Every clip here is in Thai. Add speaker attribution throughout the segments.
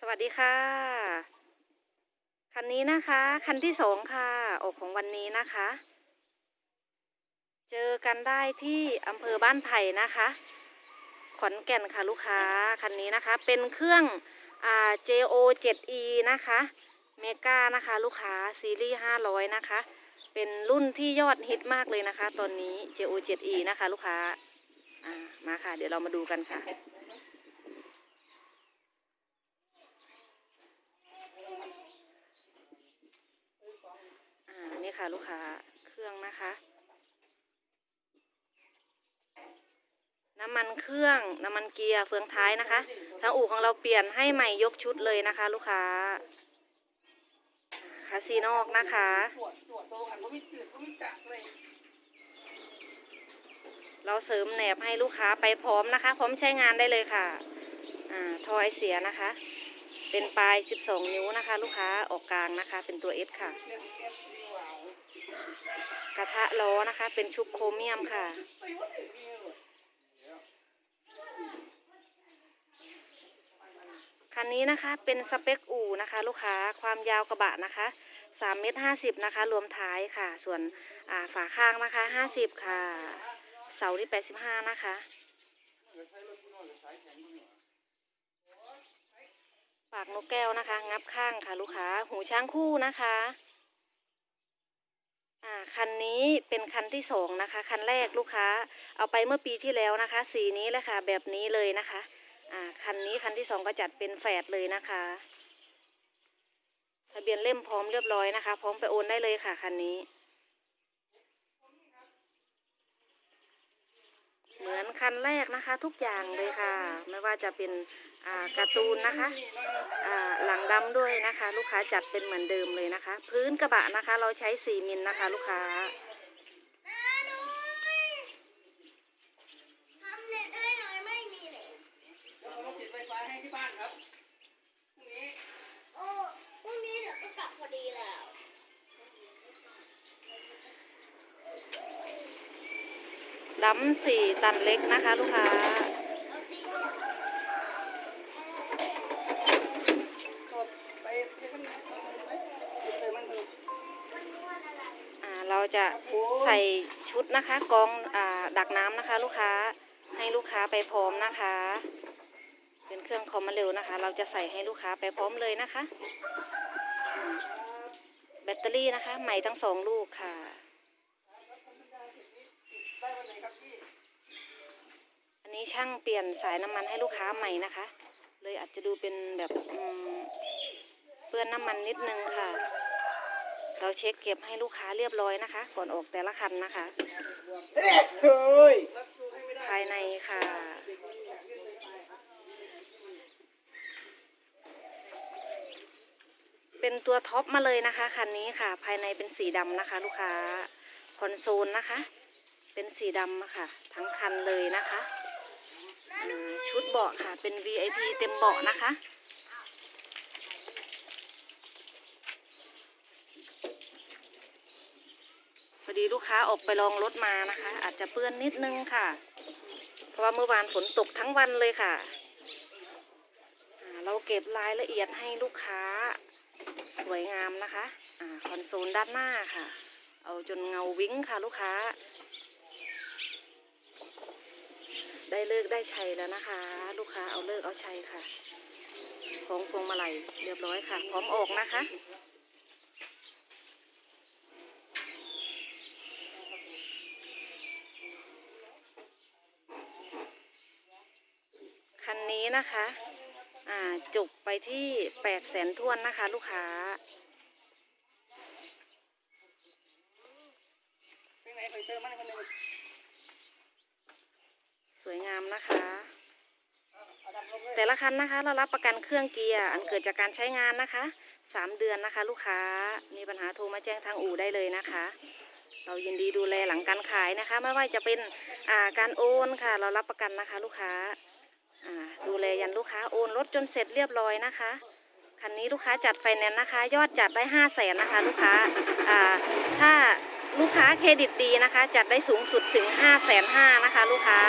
Speaker 1: สวัสดีค่ะ คันนี้นะคะ คันที่สองค่ะอกของวันนี้นะคะ เจอกันได้ที่อำเภอบ้านไผ่นะคะ ขอนแก่นค่ะลูกค้า คันนี้นะคะ เป็นเครื่องอ่า JO 7E นะคะ เมกานะคะ ลูกค้าซีรีส์500 นะคะ เป็นรุ่นที่ยอดฮิตมากเลยนะคะ ตอนนี้ JO 7E นะคะ ลูกค้า อ่า มาค่ะ เดี๋ยวเรามาดูกันค่ะ อ่า นี่ ค่ะลูกค้าเครื่องนะคะ น้ำมันเครื่องน้ำมันเกียร์เฟืองท้ายนะคะทางอู่ของเราเปลี่ยนให้ใหม่ยกชุดเลยนะคะ ลูกค้าคาซีนอกนะคะ
Speaker 2: เรา
Speaker 1: เสริมแหนบให้ลูกค้าไปพร้อมนะคะ พร้อมใช้งานได้เลยค่ะอ่าทอไอเสียนะคะ เป็นปลาย 12 นิ้วนะคะ ลูกค้าออกกลางนะคะ เป็นตัว S ค่ะ กระทะล้อนะคะ เป็นชุบโครเมียมค่ะ คันนี้นะคะเป็นสเปคอู่นะคะ ลูกค้าความยาวกระบะนะคะ3เมตร50นะคะ รวมท้ายค่ะ ส่วนฝาข้างนะคะ 50 ค่ะ เสาที่ 85 นะคะ ปากนกแก้วนะคะ งับข้างค่ะ ลูกค้า หูช้างคู่นะคะ คันนี้เป็นคันที่สองนะคะ คันแรกลูกค้าเอาไปเมื่อปีที่แล้วนะคะ สีนี้เลยค่ะ แบบนี้เลยนะคะอ่าคันนี้คันที่สองก็จัดเป็นแฝดเลยนะคะทะเบียนเล่มพร้อมเรียบร้อยนะคะ พร้อมไปโอนได้เลยค่ะคันนี้ เหมือนคันแรกนะคะ ทุกอย่างเลยค่ะ ไม่ว่าจะเป็น การ์ตูนนะคะอ่าหลังดำด้วยนะคะ ลูกค้าจัดเป็นเหมือนเดิมเลยนะคะ พื้นกระบะนะคะ เราใช้สีมิลนะคะ ลูกค้า
Speaker 3: ทำเน็ตให้หน่อยไม่มีเน็ต
Speaker 2: แล้วเราต้องติดไฟฟ้าให้ที่บ้านครับพรุ่งนี้
Speaker 3: โอ้พรุ่งนี้เดี๋ยวก็กลับพอดีแล้ว
Speaker 1: ดำสี่ตันเล็กนะคะ ลูกค้า
Speaker 3: จะ
Speaker 1: ใส่ชุดนะคะกองอดักน้ำนะคะ ลูกค้าให้ลูกค้าไปพร้อมนะคะ เป็นเครื่องคอมมาเร็วนะคะ เราจะใส่ให้ลูกค้าไปพร้อมเลยนะคะ แบตเตอรี่นะคะ ใหม่ทั้งสองลูกค่ะอันนี้ช่างเปลี่ยนสายน้ำมันให้ลูกค้าใหม่นะคะ เลยอาจจะดูเป็นแบบเปื้อนน้ำมันนิดนึงค่ะ เราเช็คเก็บให้ลูกค้าเรียบร้อยนะคะ ก่อนออกแต่ละคันนะคะ ภายในค่ะ เป็นตัวท็อปมาเลยนะคะคันนี้ค่ะ ภายในเป็นสีดำนะคะ ลูกค้าคอนโซลนะคะ เป็นสีดำค่ะ ทั้งคันเลยนะคะ ชุดเบาะค่ะ เป็น VIP เต็มเบาะนะคะ ดีลูกค้าออกไปลองรถมานะคะ อาจจะเปื้อนนิดนึงค่ะ เพราะว่าเมื่อวานฝนตกทั้งวันเลยค่ะ เราเก็บรายละเอียดให้ลูกค้าสวยงามนะคะอคอนโซลด้านหน้าค่ะ เอาจนเงาวิ้งค่ะลูกค้า ได้เลิกได้ชัยแล้วนะคะ ลูกค้าเอาเลิกเอาชัยค่ะ ของพวงมาลัยเรียบร้อยค่ะ พร้อมออกนะคะ คั นนี้นะคะอ่าจบไปที่แปดแสนทวนนะคะ ลูกค้า
Speaker 2: เป็นไงเคยเจอมันคนหนึ่ง
Speaker 1: สวยงามนะคะ แต่ละคันนะคะเรารับประกันเครื่องเกียร์อันเกิดจากการใช้งานนะคะสามเดือนนะคะ ลูกค้ามีปัญหาโทรมาแจ้งทางอู่ได้เลยนะคะ เรายินดีดูแลหลังการขายนะคะ ไม่ว่าจะเป็นอ่าการโอนค่ะ เรารับประกันนะคะ ลูกค้าอ่า ดูแลยันลูกค้าโอนรถจนเสร็จเรียบร้อยนะคะ คันนี้ลูกค้าจัดไฟแนนซ์นะคะ ยอดจัดได้ห้าแสนนะคะ ลูกค้าถ้าลูกค้าเครดิตดีนะคะ จัดได้สูงสุดถึงห้าแสนห้านะคะ ลูกค้า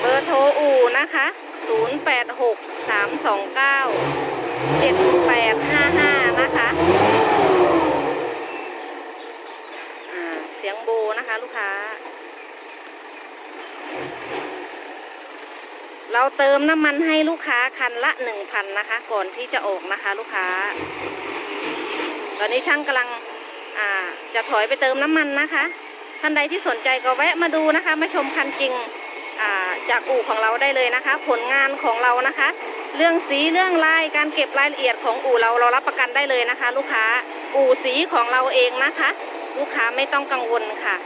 Speaker 1: เบอร์โทรอู่นะคะ086 329 7855นะคะอ่าเจ็ดแปดห้าห้านะคะเสียงโบนะคะ ลูกค้า เราเติมน้ำมันให้ลูกค้าคันละ1,000นะคะ ก่อนที่จะออกนะคะ ลูกค้า ตอนนี้ช่างกำลังจะถอยไปเติมน้ำมันนะคะ ท่านใดที่สนใจก็แวะมาดูนะคะ มาชมคันจริงาจากอู่ของเราได้เลยนะคะ ผลงานของเรานะคะ เรื่องสีเรื่องลายการเก็บรายละเอียดของอู่เราเรารับประกันได้เลยนะคะ ลูกค้าอู่สีของเราเองนะคะ ลูกค้าไม่ต้องกังวลค่ะ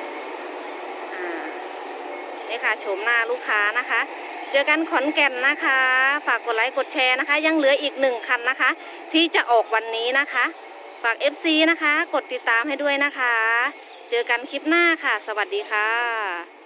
Speaker 1: นี่ค่ะโฉมหน้าลูกค้านะคะ เจอกันขอนแก่นนะคะ ฝากกดไลค์กดแชร์นะคะ ยังเหลืออีกหนึ่งคันนะคะ ที่จะออกวันนี้นะคะ ฝาก FC นะคะ กดติดตามให้ด้วยนะคะ เจอกันคลิปหน้าค่ะ สวัสดีค่ะ